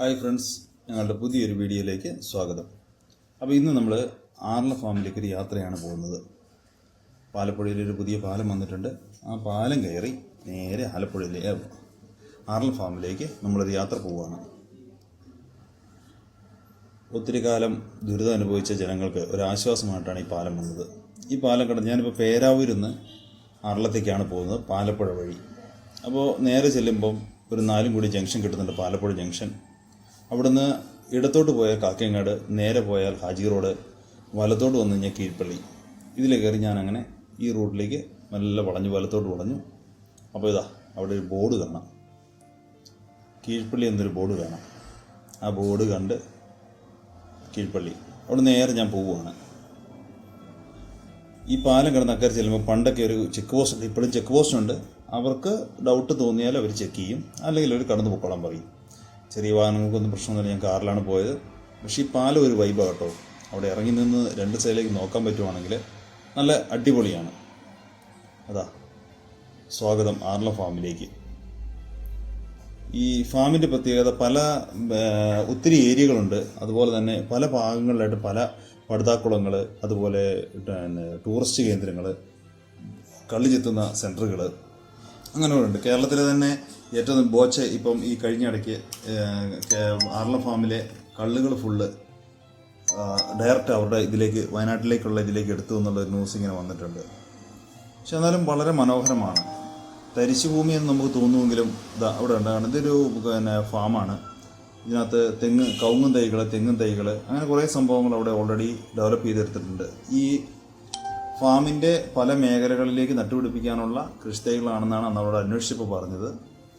Hi friends ഞങ്ങളുടെ പുതിയൊരു വീഡിയോയിലേക്ക് സ്വാഗതം. അപ്പോൾ ഇന്ന് നമ്മൾ ആർല ഫാമിലേക്ക് ഒരു യാത്രയാണ് പോകുന്നത്. പാലപ്പുഴയിലൊരു പുതിയ പാലം വന്നിട്ടുണ്ട്. ആ പാലം കയറി നേരെ ആലപ്പുഴയിലെ ആർല ഫാമിലേക്ക് നമ്മളൊരു യാത്ര പോവുകയാണ്. ഒത്തിരി കാലം ദുരിതം അനുഭവിച്ച ജനങ്ങൾക്ക് ഒരു ആശ്വാസമായിട്ടാണ് ഈ പാലം വന്നത്. ഈ പാലം കടന്ന് ഞാനിപ്പോൾ പേരാവൂരിൽ നിന്ന് ആറളത്തേക്കാണ് പോകുന്നത് പാലപ്പുഴ വഴി. അപ്പോൾ നേരെ ചെല്ലുമ്പം ഒരു നാലും കൂടി ജംഗ്ഷൻ കിട്ടുന്നുണ്ട് പാലപ്പുഴ ജംഗ്ഷൻ. അവിടുന്ന് ഇടത്തോട്ട് പോയാൽ കാക്കയങ്ങാട് നേരെ പോയാൽ ഹാജി റോഡ് വലത്തോട്ട് വന്നു കഴിഞ്ഞാൽ കീഴ്പ്പള്ളി ഇതിൽ കയറി ഞാൻ അങ്ങനെ ഈ റോഡിലേക്ക് നല്ല വളഞ്ഞു വലത്തോട്ട് വളഞ്ഞു. അപ്പോൾ ഇതാ അവിടെ ഒരു ബോർഡ് കാണാം. കീഴ്പ്പള്ളി എന്നൊരു ബോർഡ് കാണാം. ആ ബോർഡ് കണ്ട് കീഴ്പ്പള്ളി അവിടെ നേരെ ഞാൻ പോവുകയാണ്. ഈ പാലം കിടന്ന് അക്കരെ ചെല്ലുമ്പോൾ പണ്ടൊക്കെ ഒരു ചെക്ക് പോസ്റ്റ് ഉണ്ട് ഇപ്പോഴും ചെക്ക് പോസ്റ്റ് ഉണ്ട് അവർക്ക് ഡൗട്ട് തോന്നിയാൽ അവർ ചെക്ക് ചെയ്യും. അല്ലെങ്കിൽ അവർ കടന്നു പൊക്കോളാൻ പറയും. ചെറിയ വാഹനങ്ങൾക്കൊന്നും പ്രശ്നമൊന്നുമില്ല. ഞാൻ കാറിലാണ് പോയത്. പക്ഷേ ഈ പാലം ഒരു വൈബാണ് കേട്ടോ. അവിടെ ഇറങ്ങി നിന്ന് രണ്ട് സൈഡിലേക്ക് നോക്കാൻ പറ്റുവാണെങ്കിൽ നല്ല അടിപൊളിയാണ്. അതാ. സ്വാഗതം ആർല ഫാമിലേക്ക്. ഈ ഫാമിന്റെ പ്രത്യേകത പല ഒത്തിരി ഏരിയകളുണ്ട്. അതുപോലെ തന്നെ പല ഭാഗങ്ങളിലായിട്ട് പല പടുതാക്കുളങ്ങൾ അതുപോലെ ടൂറിസ്റ്റ് കേന്ദ്രങ്ങൾ കള്ളി ചെത്തുന്ന സെന്ററുകൾ അങ്ങനെയുണ്ട്. കേരളത്തിലെ തന്നെ ഏറ്റവും ബോച്ച ഇപ്പം ഈ കഴിഞ്ഞ ഇടയ്ക്ക് ആർല ഫാമിലെ കള്ളുകൾ ഫുള്ള് ഡയറക്റ്റ് അവരുടെ ഇതിലേക്ക് വയനാട്ടിലേക്കുള്ള ഇതിലേക്ക് എടുത്തു എന്നുള്ള ന്യൂസ് ഇങ്ങനെ വന്നിട്ടുണ്ട്. പക്ഷെ എന്നാലും വളരെ മനോഹരമാണ്. തരിശു ഭൂമി എന്ന് നമുക്ക് തോന്നുമെങ്കിലും ഇതാ അവിടെ ഉണ്ടാകണം ഇതൊരു പിന്നെ ഫാമാണ്. ഇതിനകത്ത് തെങ്ങ് കവുങ്ങും തൈകൾ തെങ്ങും തൈകൾ അങ്ങനെ കുറേ സംഭവങ്ങൾ അവിടെ ഓൾറെഡി ഡെവലപ്പ് ചെയ്തെടുത്തിട്ടുണ്ട്. ഈ ഫാമിന്റെ പല മേഖലകളിലേക്ക് നട്ടുപിടിപ്പിക്കാനുള്ള കൃഷിത്തൈകളാണെന്നാണ് അന്ന് അവിടെ അന്വേഷിച്ചപ്പോൾ പറഞ്ഞത്.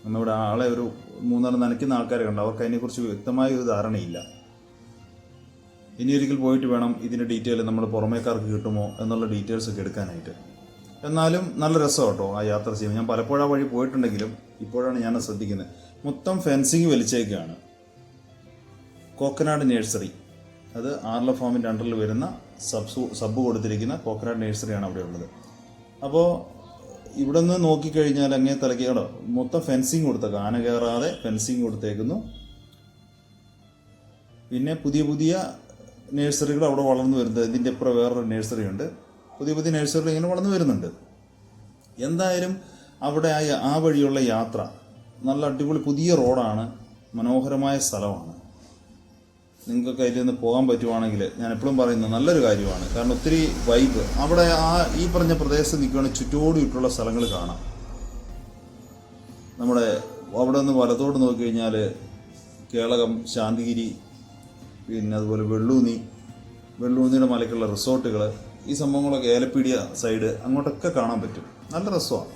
നമ്മുടെ ആളെ ഒരു മൂന്നാൽ നനയ്ക്കുന്ന ആൾക്കാരെ കണ്ട്. അവർക്ക് അതിനെക്കുറിച്ച് വ്യക്തമായ ഒരു ധാരണയില്ല. ഇനി ഒരിക്കൽ പോയിട്ട് വേണം ഇതിന്റെ ഡീറ്റെയിൽ നമ്മൾ പുറമേക്കാർക്ക് കിട്ടുമോ എന്നുള്ള ഡീറ്റെയിൽസ് ഒക്കെ എടുക്കാനായിട്ട്. എന്നാലും നല്ല രസം കേട്ടോ ആ യാത്ര ചെയ്യുമ്പോൾ. ഞാൻ പലപ്പോഴും ആ വഴി പോയിട്ടുണ്ടെങ്കിലും ഇപ്പോഴാണ് ഞാൻ ശ്രദ്ധിക്കുന്നത്. മൊത്തം ഫെൻസിങ് വലിച്ചേക്കാണ്. കോക്കനാട് നേഴ്സറി. അത് ആർല ഫാമിന്റെ അണ്ടറിൽ വരുന്ന സബ് സബ് കൊടുത്തിരിക്കുന്ന കോക്കനാട് നഴ്സറിയാണ് അവിടെ ഉള്ളത്. അപ്പോൾ ഇവിടെ നിന്ന് നോക്കിക്കഴിഞ്ഞാൽ അങ്ങേ തലയ്ക്ക് കേട്ടോ മൊത്തം ഫെൻസിങ് കൊടുത്തേക്ക് ആന കയറാതെ ഫെൻസിങ് കൊടുത്തേക്കുന്നു. പിന്നെ പുതിയ പുതിയ നഴ്സറികൾ അവിടെ വളർന്നു വരുന്നത്. ഇതിന്റെ ഇപ്പുറം വേറൊരു നഴ്സറി ഉണ്ട്. പുതിയ പുതിയ നഴ്സറികൾ ഇങ്ങനെ വളർന്നു വരുന്നുണ്ട്. എന്തായാലും അവിടെ ആ ആ വഴിയുള്ള യാത്ര നല്ല അടിപൊളി പുതിയ റോഡാണ്. മനോഹരമായ സ്ഥലമാണ്. നിങ്ങൾക്കൊക്കെ അതിൽ നിന്ന് പോകാൻ പറ്റുവാണെങ്കിൽ ഞാൻ എപ്പോഴും പറയുന്നത് നല്ലൊരു കാര്യമാണ്. കാരണം ഒത്തിരി വൈബ് അവിടെ ആ ഈ പറഞ്ഞ പ്രദേശത്ത് നിൽക്കുകയാണെങ്കിൽ ചുറ്റോടിയിട്ടുള്ള സ്ഥലങ്ങൾ കാണാം. നമ്മുടെ അവിടെ നിന്ന് വലത്തോട്ട് നോക്കിക്കഴിഞ്ഞാൽ കേളകം ശാന്തിഗിരി പിന്നെ അതുപോലെ വെള്ളൂന്നി വെള്ളൂന്നിയുടെ മലയ്ക്കുള്ള റിസോർട്ടുകൾ ഈ സംഭവങ്ങളൊക്കെ ഏലപ്പീടിയ സൈഡ് അങ്ങോട്ടൊക്കെ കാണാൻ പറ്റും. നല്ല രസമാണ്.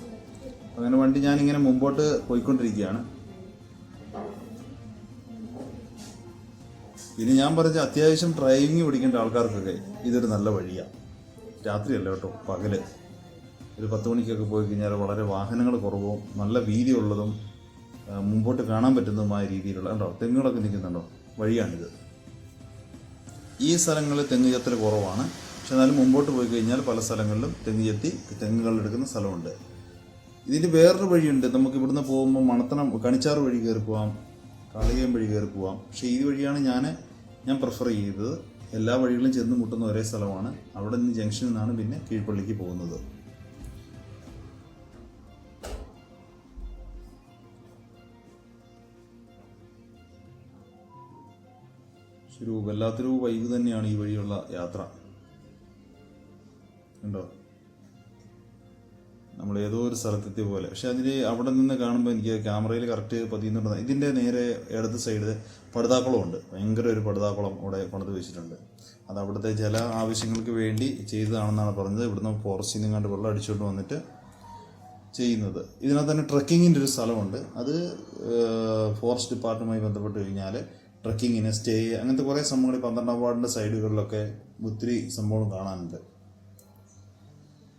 അങ്ങനെ വണ്ടി ഞാനിങ്ങനെ മുമ്പോട്ട് പോയിക്കൊണ്ടിരിക്കുകയാണ്. പിന്നെ ഞാൻ പറഞ്ഞ അത്യാവശ്യം ഡ്രൈവിംഗ് പഠിക്കേണ്ട ആൾക്കാർക്കൊക്കെ ഇതൊരു നല്ല വഴിയാണ് രാത്രിയല്ല കേട്ടോ പകൽ. ഒരു പത്ത് മണിക്കൊക്കെ പോയി കഴിഞ്ഞാൽ വളരെ വാഹനങ്ങൾ കുറവും നല്ല വീതിയുള്ളതും മുമ്പോട്ട് കാണാൻ പറ്റുന്നതുമായ രീതിയിലുള്ള കണ്ടോ തെങ്ങുകളൊക്കെ നിൽക്കുന്നുണ്ടോ? വഴിയാണിത്. ഈ സ്ഥലങ്ങളിൽ തെങ്ങ് ചത്തൽ കുറവാണ്. പക്ഷെ എന്നാലും മുമ്പോട്ട് പോയി കഴിഞ്ഞാൽ പല സ്ഥലങ്ങളിലും തെങ്ങ് ചെത്തി തെങ്ങുകൾ എടുക്കുന്ന സ്ഥലമുണ്ട്. ഇതിന്റെ വേറൊരു വഴിയുണ്ട്. നമുക്ക് ഇവിടുന്ന് പോകുമ്പോൾ മണത്തണം കണിച്ചാറ് വഴി കയറി പോവാം കളിയം വഴി കയറി പോവാം. പക്ഷേ ഈ വഴിയാണ് ഞാൻ ഞാൻ പ്രിഫർ ചെയ്തത് എല്ലാ വഴികളും ചെന്ന് മുട്ടുന്ന ഒരേ സ്ഥലമാണ്. അവിടെ നിന്ന് ജംഗ്ഷനിൽ നിന്നാണ് പിന്നെ കീഴ്പള്ളിക്ക് പോകുന്നത്. ഒരു വല്ലാത്തൊരു വൈബ് തന്നെയാണ് ഈ വഴിയുള്ള യാത്ര. ഉണ്ടോ? ഏതോ ഒരു സ്ഥലത്തെത്തിയ പോലെ പക്ഷെ അതിന് അവിടെ നിന്ന് കാണുമ്പോൾ എനിക്ക് ക്യാമറയിൽ കറക്റ്റ് പതിയുന്നുണ്ടെന്ന് ഇതിന്റെ നേരെ ഇടത് സൈഡ് പടുതാക്കുളമുണ്ട് ഭയങ്കര ഒരു പടുതാക്കുളം അവിടെ പണിത് വെച്ചിട്ടുണ്ട്. അത് അവിടുത്തെ ജല ആവശ്യങ്ങൾക്ക് വേണ്ടി ചെയ്തതാണെന്നാണ് പറഞ്ഞത്. ഇവിടുന്ന് ഫോറസ്റ്റിൽ നിന്ന് കണ്ട് വെള്ളം അടിച്ചുകൊണ്ട് വന്നിട്ട് ചെയ്യുന്നത്. ഇതിനകത്ത് തന്നെ ട്രക്കിങ്ങിന്റെ ഒരു സ്ഥലമുണ്ട്. അത് ഫോറസ്റ്റ് ഡിപ്പാർട്ട്മെന്റുമായി ബന്ധപ്പെട്ട് കഴിഞ്ഞാൽ ട്രക്കിങ്ങിന് സ്റ്റേ അങ്ങനത്തെ കുറേ സംഭവങ്ങൾ പന്ത്രണ്ടാം വാർഡിന്റെ സൈഡുകളിലൊക്കെ ഒത്തിരി സംഭവം കാണാനുണ്ട്.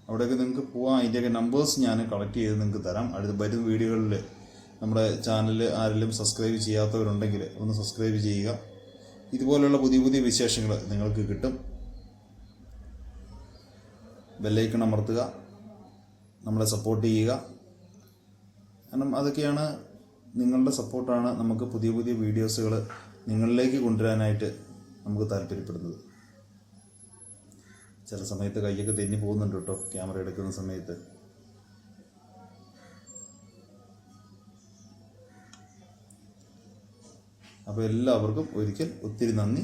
അവിടെയൊക്കെ നിങ്ങൾക്ക് പോകാം അതിന്റെയൊക്കെ നമ്പേഴ്സ് ഞാൻ കളക്ട് ചെയ്ത് നിങ്ങൾക്ക് തരാം. അടുത്ത വരുന്ന വീഡിയോകളിൽ നമ്മുടെ ചാനൽ ആരെങ്കിലും സബ്സ്ക്രൈബ് ചെയ്യാത്തവരുണ്ടെങ്കിൽ ഒന്ന് സബ്സ്ക്രൈബ് ചെയ്യുക. ഇതുപോലെയുള്ള പുതിയ പുതിയ വിശേഷങ്ങൾ നിങ്ങൾക്ക് കിട്ടും. ബെല്ലൈക്കൺ അമർത്തുക. നമ്മളെ സപ്പോർട്ട് ചെയ്യുക. കാരണം അതൊക്കെയാണ് നിങ്ങളുടെ സപ്പോർട്ടാണ് നമുക്ക് പുതിയ പുതിയ വീഡിയോസുകൾ നിങ്ങളിലേക്ക് കൊണ്ടുവരാനായിട്ട് നമുക്ക് താല്പര്യപ്പെടുന്നത്. ചില സമയത്ത് കൈയൊക്കെ തെന്നി പോകുന്നുണ്ട് കേട്ടോ ക്യാമറ എടുക്കുന്ന സമയത്ത്. അപ്പോൾ എല്ലാവർക്കും ഒരിക്കൽ ഒത്തിരി നന്ദി.